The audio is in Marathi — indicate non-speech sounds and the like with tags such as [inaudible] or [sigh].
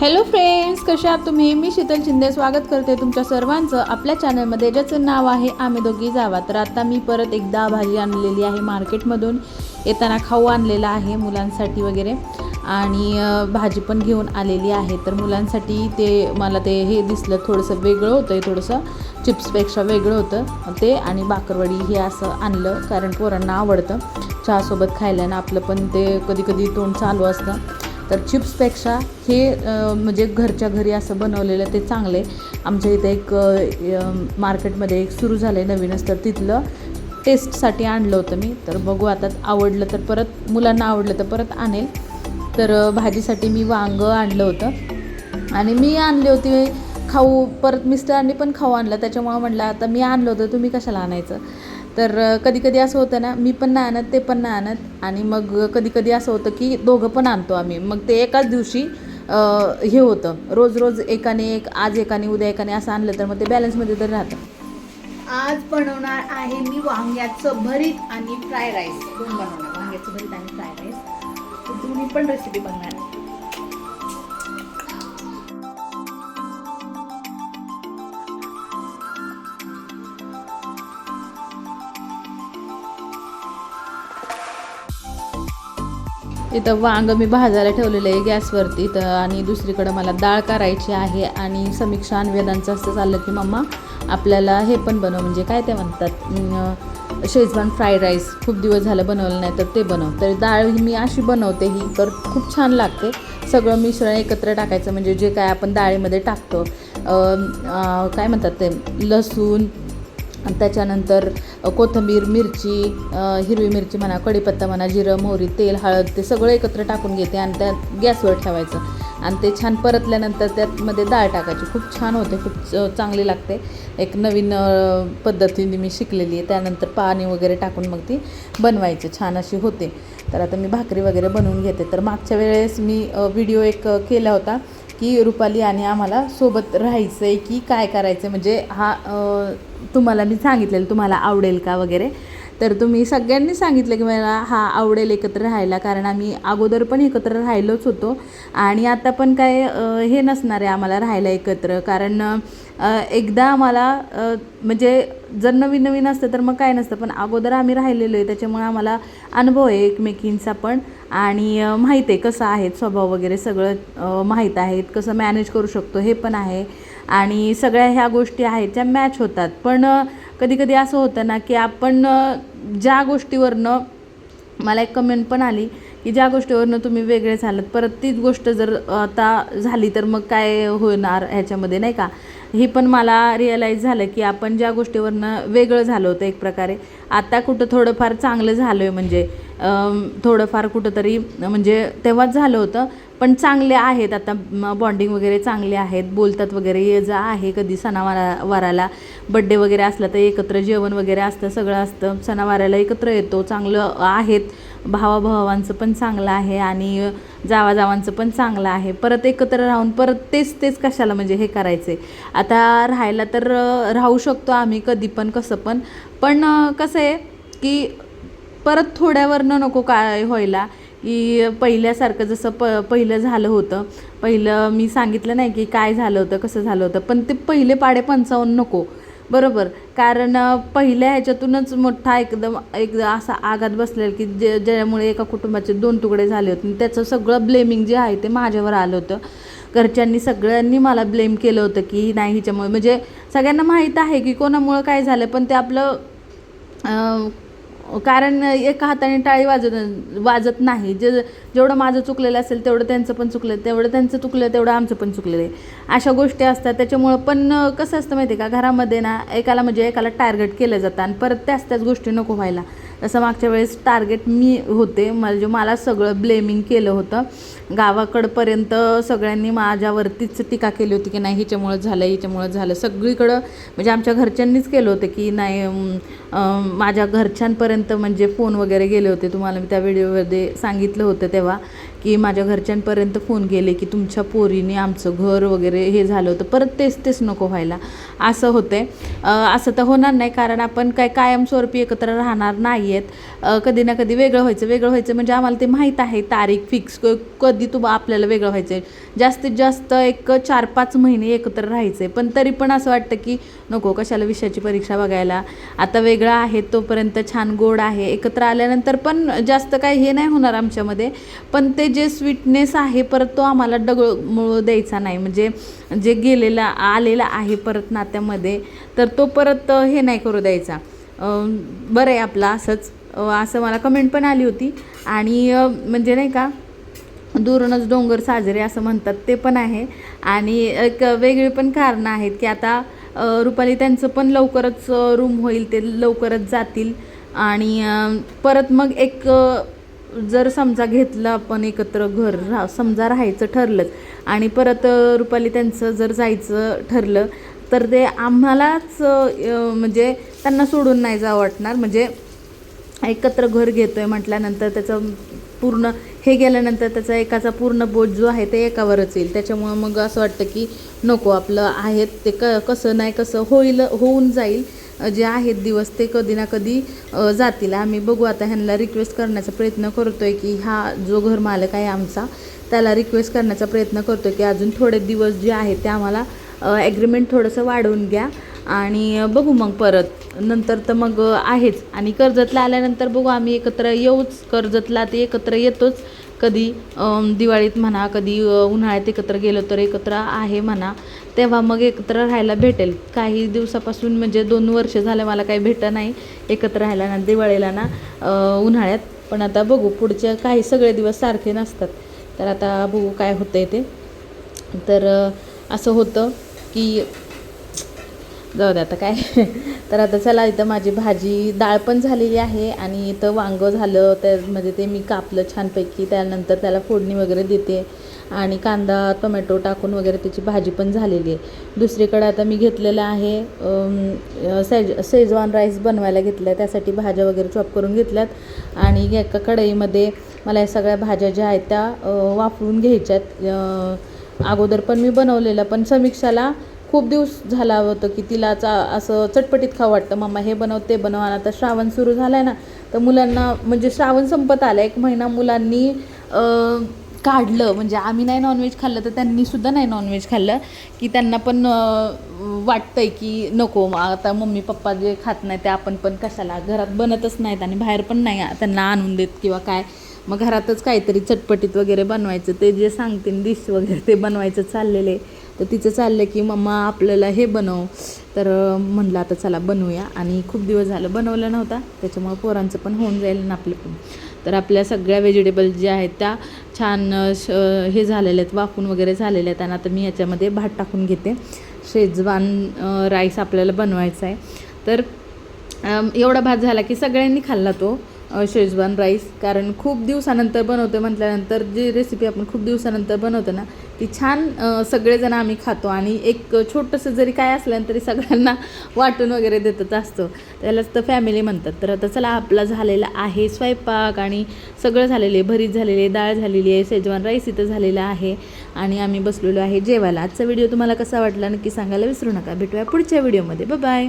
हॅलो फ्रेंड्स कशा आहात तुम्ही? मी शीतल शिंदे. स्वागत करते तुमच्या सर्वांचं आपल्या चॅनलमध्ये ज्याचं नाव आहे आम्ही दोघी जावा. तर आता मी परत एकदा भाजी आणलेली आहे मार्केटमधून येताना खाऊ आणलेला आहे मुलांसाठी वगैरे. आणि भाजी पण घेऊन आलेली आहे. तर मुलांसाठी ते मला ते हे दिसलं थोडंसं वेगळं होतं आहे थोडंसं चिप्सपेक्षा वेगळं होतं. ते आणि बाकरवडी हे असं आणलं कारण पोरांना आवडतं. चहासोबत खायला ना आपलं पण ते कधी कधी तोंड चालू असतं. तर चिप्सपेक्षा हे म्हणजे घरच्या घरी असं बनवलेलं ते चांगले आमच्या इथे एक मार्केटमध्ये एक सुरू झालं आहे नवीनच तर तिथलं टेस्टसाठी आणलं होतं मी. तर बघू आता आवडलं तर परत मुलांना आवडलं तर परत आणेल. तर भाजीसाठी मी वांगं आणलं होतं. आणि मी आणली होती खाऊ परत मिस्टरांनी पण खाऊ आणलं. त्याच्यामुळं म्हटलं आता मी आणलं होतं तुम्ही कशाला आणायचं? तर कधी कधी असं होतं ना मी पण नाही आणत ते पण नाही आणत. आणि मग कधी कधी असं होतं की दोघं पण आणतो आम्ही. मग ते एकाच दिवशी हे होतं. रोज रोज एकाने एक आज एकाने उद्या एकाने असं आणलं तर मग ते बॅलन्समध्ये तर राहतं. आज बनवणार आहे मी वांग्याचं भरीत आणि फ्राय राईस. दोन बनवणार? वांग्याचं भरीत आणि फ्राय राईस. दोन्ही पण रेसिपी बघणार इथं वांग मी भाजायला ठेवलेलं आहे गॅसवरती तर आणि दुसरीकडं मला डाळ करायची आहे आणि समीक्षा आणि वेदांचं असं चाललं की मम्मा आपल्याला हे पण बनव. म्हणजे काय ते म्हणतात? Schezwan fried rice. खूप दिवस झालं बनवलं नाही तर ते बनव. तर डाळ ही मी अशी बनवते ही तर खूप छान लागते. सगळं मिश्रण एकत्र टाकायचं. म्हणजे जे काय आपण डाळीमध्ये टाकतो काय म्हणतात ते? लसूण त्याच्यानंतर कोथिंबीर मिरची हिरवी मिरची म्हणा कढीपत्ता म्हणा जिरं मोहरी तेल हळद ते सगळं एकत्र टाकून घेते आणि त्यात गॅसवर ठेवायचं. आणि ते छान परतल्यानंतर त्यातमध्ये डाळ टाकायची. खूप छान होते खूप चांगली लागते. एक नवीन पद्धतीने मी शिकलेली आहे. त्यानंतर पाणी वगैरे टाकून मग ती बनवायची. छान अशी होते. तर आता मी भाकरी वगैरे बनवून घेते. तर मागच्या वेळेस मी व्हिडिओ एक केला होता. की रुपाली आणि आम्हाला सोबत राहायचं आहे की काय करायचं म्हणजे हा तुम्हाला मी सांगितलेलं तुम्हाला आवडेल का वगैरे? तर तुम्ही सगळ्यांनी सांगितलं की मला हा आवडेल एकत्र राहायला कारण आम्ही अगोदर पण एकत्र राहिलोच होतो. आणि आता पण काय हे नसणार आहे आम्हाला राहायला एकत्र. कारण एकदा आम्हाला म्हणजे जर नवीन नवीन असतं तर मग काय नसतं पण अगोदर आम्ही राहिलेलो आहे त्याच्यामुळे आम्हाला अनुभव आहे एकमेकींचा पण. आणि माहीत आहे कसं आहे स्वभाव वगैरे सगळं माहीत आहेत कसं मॅनेज करू शकतो हे पण आहे. आणि सगळ्या ह्या गोष्टी आहेत त्या मॅच होतात. पण कधीकधी असं होतं ना की आपण ज्या गोष्टीवरनं मला एक कमेंट पण आली की ज्या गोष्टीवरनं तुम्ही वेगळे झालात परत तीच गोष्ट जर आता झाली तर मग काय होणार ह्याच्यामध्ये नाही का? ही पण मला रिअलाईज झालं की आपण ज्या गोष्टीवरनं वेगळं झालं होतं एक प्रकारे आता कुठं थोडंफार चांगलं झालं आहे म्हणजे थोडंफार कुठंतरी म्हणजे तेव्हाच झालं होतं. पण चांगले आहेत. आता बॉन्डिंग वगैरे चांगले आहेत. बोलतात वगैरे ये जा आहे कधी सणावारा वाराला. बड्डे वगैरे असला तर एकत्र जेवण वगैरे असतं सगळं असतं. सणावाराला एकत्र येतो. चांगलं आहेत. भावाभावांचं पण चांगलं आहे आणि जावाजावांचं पण चांगलं आहे. परत एकत्र राहून परत तेच तेच कशाला म्हणजे हे करायचे आता राहायला तर राहू शकतो आम्ही कधी पण कसं पण. पण कसं आहे की परत थोड्यावरनं नको काय व्हायला. की पहिल्यासारखं जसं प पहिलं झालं होतं. पहिलं मी सांगितलं नाही की काय झालं होतं कसं झालं होतं पण ते पहिले पाडे पंचावन्न नको. बरोबर? कारण पहिल्या ह्याच्यातूनच मोठा एकदम एकदा असा आघात बसलेला की जे ज्यामुळे एका कुटुंबाचे दोन तुकडे झाले होते. आणि त्याचं सगळं ब्लेमिंग जे आहे ते माझ्यावर आलं होतं. घरच्यांनी सगळ्यांनी मला ब्लेम केलं होतं की नाही हिच्यामुळे. म्हणजे सगळ्यांना माहीत आहे की कोणामुळं काय झालं पण ते आपलं कारण एका हाताने टाळी वाजत वाजत नाही. जे जेवढं माझं चुकलेलं असेल तेवढं त्यांचं पण चुकलं तेवढं त्यांचं चुकलं तेवढं आमचं पण चुकलेलं आहे. अशा गोष्टी असतात. त्याच्यामुळं पण कसं असतं माहिती आहे का? घरामध्ये ना एकाला म्हणजे एकाला टार्गेट केलं जातं आणि परत त्याच त्याच गोष्टी नको व्हायला. जसं मागच्या वेळेस टार्गेट मी होते. म्हणजे मला सगळं ब्लेमिंग केलं होतं. गावाकडपर्यंत सगळ्यांनी माझ्यावरतीच टीका केली होती की नाही हिच्यामुळं झालं हिच्यामुळं झालं सगळीकडं म्हणजे आमच्या घरच्यांनीच केलं होतं की नाही माझ्या घरच्यांपर्यंत म्हणजे फोन वगैरे गेले होते. तुम्हाला मी त्या व्हिडिओमध्ये सांगितलं होतं तेव्हा. की माझ्या घरच्यांपर्यंत फोन गेले की तुमच्या पोरीने आमचं घर वगैरे हे झालं होतं. परत तेच तेच नको व्हायला. असं होतं असं तर होणार नाही कारण आपण काय कायमस्वरूपी एकत्र राहणार नाही आहेत कधी ना कधी वेगळं व्हायचं वेगळं व्हायचं म्हणजे आम्हाला ते माहीत आहे तारीख फिक्स कधी तू आपल्याला वेगळं व्हायचं आहे जास्तीत जास्त एक चार पाच महिने एकत्र राहायचं आहे पण तरी पण असं वाटतं की नको कशाला विषयाची परीक्षा बघायला. आता वेगळं आहे तोपर्यंत छान गोड आहे. एकत्र आल्यानंतर पण जास्त काही हे नाही होणार आमच्यामध्ये. पण ते जे स्वीटनेस आहे परत तो आम्हाला डगळ द्यायचा नाही. म्हणजे जे गेलेला आलेला आहे परत नात्यामध्ये तर तो परत हे नाही करू द्यायचा. बरं आहे आपलं असंच. असं मला कमेंट पण आली होती. आणि म्हणजे नाही का दुरूनच डोंगर साजरे असं म्हणतात ते पण आहे. आणि एक वेगळी पण कारणं आहेत की आता रुपाली त्यांचं पण लवकरच रूम होईल ते लवकरच जातील. आणि परत मग एक जर समजा घेतलं आपण एकत्र घर रा समजा राहायचं ठरलंच आणि परत रुपाली त्यांचं जर जायचं ठरलं तर ते आम्हालाच म्हणजे त्यांना सोडून नाही जावं वाटणार. म्हणजे एकत्र घर घेतो आहे म्हटल्यानंतर त्याचं पूर्ण हे गेल्यानंतर त्याचा एकाचा पूर्ण बोट जो आहे ते एकावरच येईल. त्याच्यामुळं मग असं वाटतं की नको आपलं आहेत ते क कसं नाही कसं होईल होऊन जाईल. जे आहेत दिवस ते कधी ना कधी जातील. आम्ही बघू आता ह्यांना रिक्वेस्ट करण्याचा प्रयत्न करतोय की हा जो घर मालक आहे आमचा त्याला रिक्वेस्ट करण्याचा प्रयत्न करतोय की अजून थोडे दिवस जे आहेत ते आम्हाला ॲग्रीमेंट थोडंसं वाढवून घ्या आणि बघू मग परत. नंतर तर मग आहेच. आणि कर्जतला आल्यानंतर बघू आम्ही एकत्र येऊच. कर्जतला ते एकत्र येतोच. कधी दिवाळीत म्हणा कधी उन्हाळ्यात एकत्र गेलो तर एकत्र आहे म्हणा. तेव्हा मग एकत्र राहायला भेटेल. काही दिवसापासून म्हणजे दोन वर्ष झालं मला काही भेटं नाही एकत्र राहायला ना दिवाळीला ना उन्हाळ्यात. पण आता बघू पुढच्या काही सगळे दिवस सारखे नसतात. तर आता बघू काय होतंय ते. तर असं होतं की जाऊ दे आता काय. [laughs] तर आता चला इथं माझी भाजी डाळ पण झालेली आहे आणि इथं वांगं झालं. तर म्हणजे ते मी कापलं छानपैकी. त्यानंतर त्याला फोडणी वगैरे देते. आणि कांदा टोमॅटो टाकून वगैरे त्याची भाजी पण झालेली आहे. दुसरीकडे आता मी घेतलेलं आहे सेज शेजवान राईस बनवायला घेतला आहे. त्यासाठी भाज्या वगैरे चॉप करून घेतल्यात. आणि एका कढईमध्ये मला या सगळ्या भाज्या ज्या आहेत त्या वापरून घ्यायच्यात. अगोदर पण मी बनवलेलं पण समीक्षाला खूप दिवस झाला होतं की तिला चा असं चटपटीत खावं वाटतं. मम्मा हे बनव ते बनव. आणि आता श्रावण सुरू झालं आहे ना तर मुलांना म्हणजे श्रावण संपत आला एक महिना मुलांनी काढलं म्हणजे आम्ही नाही नॉनव्हेज खाल्लं तर त्यांनीसुद्धा नाही नॉनव्हेज खाल्लं की त्यांना पण वाटतं आहे की नको आता मम्मी पप्पा जे खात नाही ते आपण पण कशाला? घरात बनतच नाहीत आणि बाहेर पण नाही त्यांना आणून देत किंवा काय. मग घरातच काहीतरी चटपटीत वगैरे बनवायचं ते जे सांगतील डिश वगैरे ते बनवायचं चाललेले. तर तिचं चाललं की मम्मा आपल्याला हे बनव. तर म्हणलं आता चला बनवूया. आणि खूप दिवस झालं बनवलं नव्हता त्याच्यामुळं पोरांचं पण होऊन जाईल ना आपलं पण. तर आपल्या सगळ्या व्हेजिटेबल ज्या आहेत त्या छान श हे झालेल्या आहेत वाफून वगैरे झालेल्या आहेत. आणि आता मी याच्यामध्ये भात टाकून घेते. शेजवान राईस आपल्याला बनवायचा आहे. तर एवढा भात झाला की सगळ्यांनी खाल्ला तो शेजवान राईस कारण खूप दिवसानंतर बनवतो म्हटल्यानंतर जी रेसिपी आपण खूप दिवसानंतर बनवतो ना ती छान सगळेजण आम्ही खातो आणि एक छोटंसं जरी काय असलं तरी सगळ्यांना [laughs] वाटून वगैरे देतच असतो. त्यालाच तर फॅमिली म्हणतात. तर आता चला आपला झालेला आहे स्वयंपाक आणि सगळं झालेलं आहे. भरीत झालेली आहे डाळ झालेली आहे शेजवान राईस इथं झालेला आहे आणि आम्ही बसलेलो आहे जेवायला. आजचा व्हिडिओ तुम्हाला कसा वाटला नक्की सांगायला विसरू नका. भेटूया पुढच्या व्हिडिओमध्ये बाय